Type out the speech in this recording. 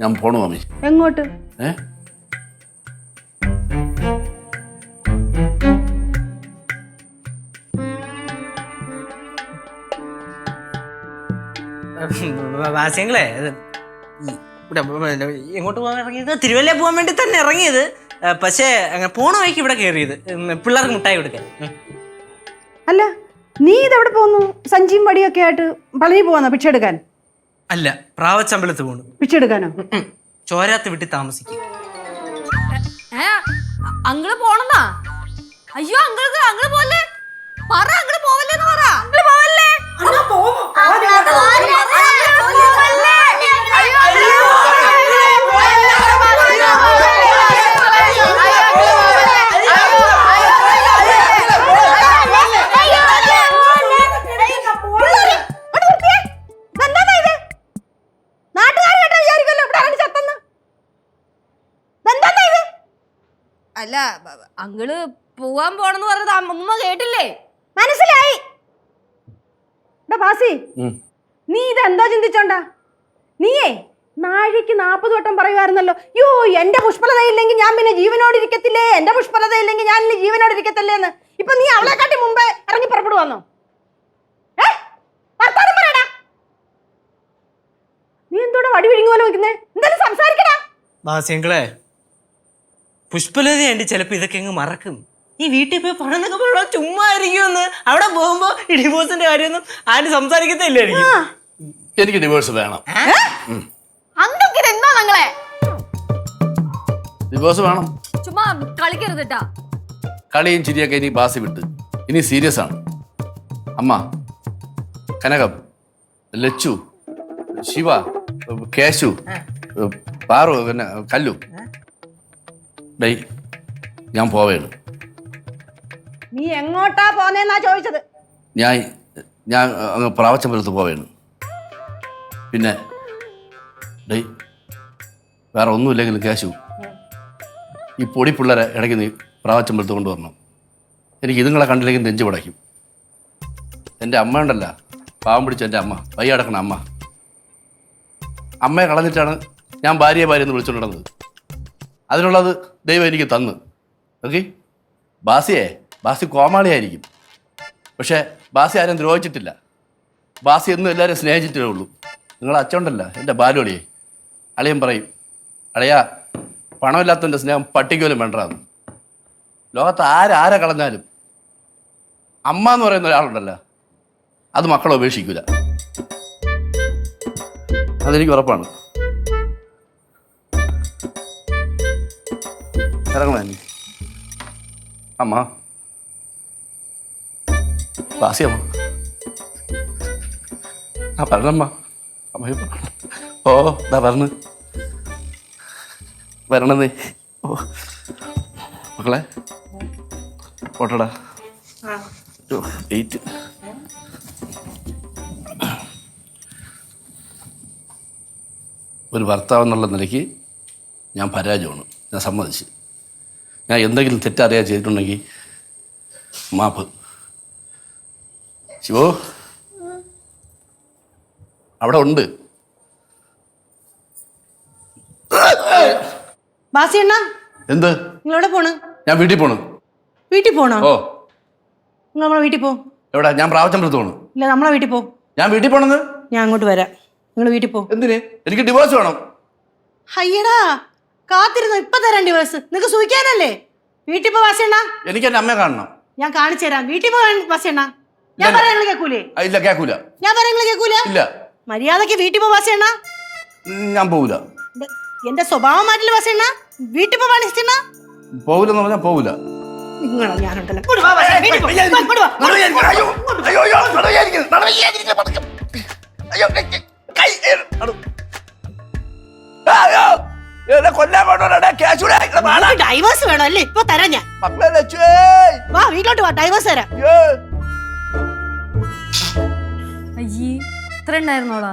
ഞാൻ പോണു മമ്മി എങ്ങോട്ട്? ഏ? വാസ്യങ്ങളെ എങ്ങോട്ട് പോകാൻ ഇറങ്ങിയത്? തിരുവല്ല പോകാൻ വേണ്ടി തന്നെ ഇറങ്ങിയത്. പക്ഷെ അങ്ങനെ പോണ വഴിക്ക് ഇവിടെ കയറിയത് പിള്ളേർക്ക് മുട്ടായി കൊടുക്കാൻ. അല്ല നീ ഇതെവിടെ പോന്നു? സഞ്ചിയും വടിയൊക്കെ ആയിട്ട് പളനി പോവാന്നോ പിച്ചെടുക്കാൻ എടുക്കാൻ? അല്ല പ്രാവച്ചമ്പലത്ത് പോണു പിച്ചെടുക്കാനോ. ചോരാത്ത് വിട്ടി താമസിക്കും ഏ അങ്കിൾ പോണെന്നാ അയ്യോ അങ്കിൾക്ക് അങ്ങൾ പോലെ അല്ല അങ്ങൾ അങ്കിൾ പോവാൻ പോണെന്ന് പറഞ്ഞത് അമ്മ കേട്ടില്ലേ? മനസ്സിലായി. ഭാസി നീ ഇതെന്താ ചിന്തിച്ചോണ്ടാ? നീയേ നാഴിക്ക് നാൽപ്പത് വട്ടം പറയുമായിരുന്നല്ലോ യോ എന്റെ പുഷ്പലതയില്ലെങ്കിൽ ഞാൻ പിന്നെ ജീവനോട് ഇരിക്കത്തില്ലേ എന്റെ പുഷ്പലതയില്ലെങ്കിൽ ഞാൻ ഇനി ജീവനോട് ഇരിക്കത്തില്ലേ എന്ന്. ഇപ്പൊ നീ അവളെ കാട്ടി മുമ്പേ ഇറങ്ങി പുറപ്പെടുവാന്നോ? വർത്താനം പറയടാ. നീ എന്തോടെ വടി വിഴുങ്ങി പോലെ നിൽക്കുന്നേ? എന്തായാലും സംസാരിക്കടാ? വാസ്യങ്ങളെ പുഷ്പലത ആണ്ടി ചിലപ്പോൾ ഇതൊക്കെ അങ്ങ് മറക്കും. ഈ വീട്ടിൽ പോയി പണം എന്നൊക്കെ പറഞ്ഞാൽ ചുമ്മാ ആയിരിക്കുമെന്ന് അവിടെ പോകുമ്പോ ഈ ഡിവോഴ്സിന്റെ കാര്യമൊന്നും ആരും സംസാരിക്കത്തില്ലായിരിക്കും എനിക്ക് ഡിവോഴ്സ് വേണം. അങ്കിൾക്ക് ഇത് എന്താ നിങ്ങളെ ഡിവോഴ്സ് വേണം. ചുമ്മാ കളിക്കരുത് കേട്ടാ കളിയും ചിരിയൊക്കെ ഇനി ബാസി വിട്ട്. ഇനി സീരിയസ് ആണ്. അമ്മ കനകം ലച്ചു ശിവ കേശു പാറു പിന്നെ കല്ലു. ഡേയ് ഞാൻ പോവേണ്. നീ എങ്ങോട്ടാ പോന്നേന്നാ ചോദിച്ചത്? ഞാൻ ഞാൻ അങ്ങ് പ്രാവച്ചമ്പലത്ത് പോവേണ്. പിന്നെ ഡേയ് വേറെ ഒന്നുമില്ലെങ്കിലും കേശു ഈ പൊടി പിള്ളേരെ ഇടയ്ക്ക് നീ പ്രാവച്ചമ്പലത്ത് കൊണ്ടുവരണം. എനിക്ക് ഇതുങ്ങളെ കണ്ടില്ലെങ്കിൽ നെഞ്ചു പടയ്ക്കും എന്റെ അമ്മ ഉണ്ടല്ല പാവം പിടിച്ച എന്റെ അമ്മ വയ്യ അടക്കണ അമ്മ. അമ്മയെ കളഞ്ഞിട്ടാണ് ഞാൻ ഭാര്യയെ ഭാര്യ എന്ന് വിളിച്ചുകൊണ്ട് നടന്നത് അതിനുള്ളത് ദൈവം എനിക്ക് തന്നു. ഓക്കെ ബാസിയെ ബാസി കോമാളിയായിരിക്കും. പക്ഷേ ബാസി ആരും ദ്രോഹിച്ചിട്ടില്ല. ബാസി എന്നും എല്ലാവരും സ്നേഹിച്ചിട്ടേ ഉള്ളൂ. നിങ്ങൾ അച്ഛണ്ടല്ല എന്റെ ബാലോളിയെ അളിയൻ പറയും അളിയാ പണമില്ലാത്തതിന്റെ സ്നേഹം പട്ടിക്കോലും വേണ്ടതാണ് ലോകത്ത് ആരാരെ കളഞ്ഞാലും അമ്മ എന്ന് പറയുന്ന ഒരാളുണ്ടല്ലോ അത് മക്കളെ ഉപേക്ഷിക്കില്ല അതെനിക്ക് ഉറപ്പാണ്. ഇറങ്ങണേ. വാസി അമ്മ. ആ പറഞ്ഞമ്മ അമ്മ. ഓ ഇതാ പറഞ്ഞു വരണന്നേ ഓ. മക്കളെ ഓട്ടടാ. എയ്റ്റ് ഒരു ഭർത്താവ് എന്നുള്ള നിലയ്ക്ക് ഞാൻ പരാജയമാണ്. ഞാൻ സമ്മതിച്ച്. ഞാൻ എന്തെങ്കിലും തെറ്ററിയാ ചെയ്തിട്ടുണ്ടെങ്കിൽ മാപ്പ്. ശിവോ? അവിടെ ഉണ്ട്. ബാസി അണ്ണാ എന്ത്? നിങ്ങൾ എവിടെ പോണ്? ഞാൻ വീട്ടിൽ പോണു. വീട്ടിൽ പോണോ? ഓ. നിങ്ങൾ നമ്മളെ വീട്ടിൽ പോ. എവിടെ? ഞാൻ പ്രാവച്ചമ്പലത്ത് പോണു. ഇല്ല നമ്മളെ വീട്ടിൽ പോ. ഞാൻ വീട്ടിൽ പോണെന്ന്? ഞാൻ അങ്ങോട്ട് വരാം. നിങ്ങൾ വീട്ടിൽ പോ. എന്തിന്? എനിക്ക് ഡിവോഴ്സ് വേണം. അയ്യടാ കാത്തിരുന്നു ഇപ്പൊ തരണ്ടി ഡിവേഴ്സ് നിങ്ങക്ക് സൂക്കാനല്ലേ വീട്ടിൽ പോ വാസണ്ണ എനിക്ക് എന്റെ അമ്മയെ കാണണം ഞാൻ കാണിച്ചു തരാം വീട്ടിൽ പോ വാസണ്ണ ഞാൻ ഇല്ല. കേക്കൂലേ ആ, ഇല്ല കേൾക്കൂല ഞാൻ പറയാൻ കേക്കൂല ഇല്ല മര്യാദയ്ക്ക് വീട്ടിൽ പോ വാസണ്ണ ഉം, ഞാൻ പോവില്ല എന്റെ സ്വഭാവം മാറ്റില്ല വാസണ്ണ വീട്ടിൽ പോ വാണിച്ചണ്ണ പോവില്ലെന്ന് പറഞ്ഞാൽ പോവില്ല നിങ്ങളാ ഞാനുണ്ടല്ലോ ഇങ്ങോട്ട് വാ വാസണ്ണ, വീട്ടിൽ പോ. വാ, ഇങ്ങോട്ട് വാ. നിങ്ങൾക്ക് ഡൈവേഴ്സ് വേണം? അല്ലേ? ഇപ്പൊ തരാം ഞാൻ. വാ വീട്ടിലോട്ട് വാ ഡൈവേഴ്സ് തരാം. അയ്യേ. ഇത്ര ഉണ്ടായിരുന്നോളാ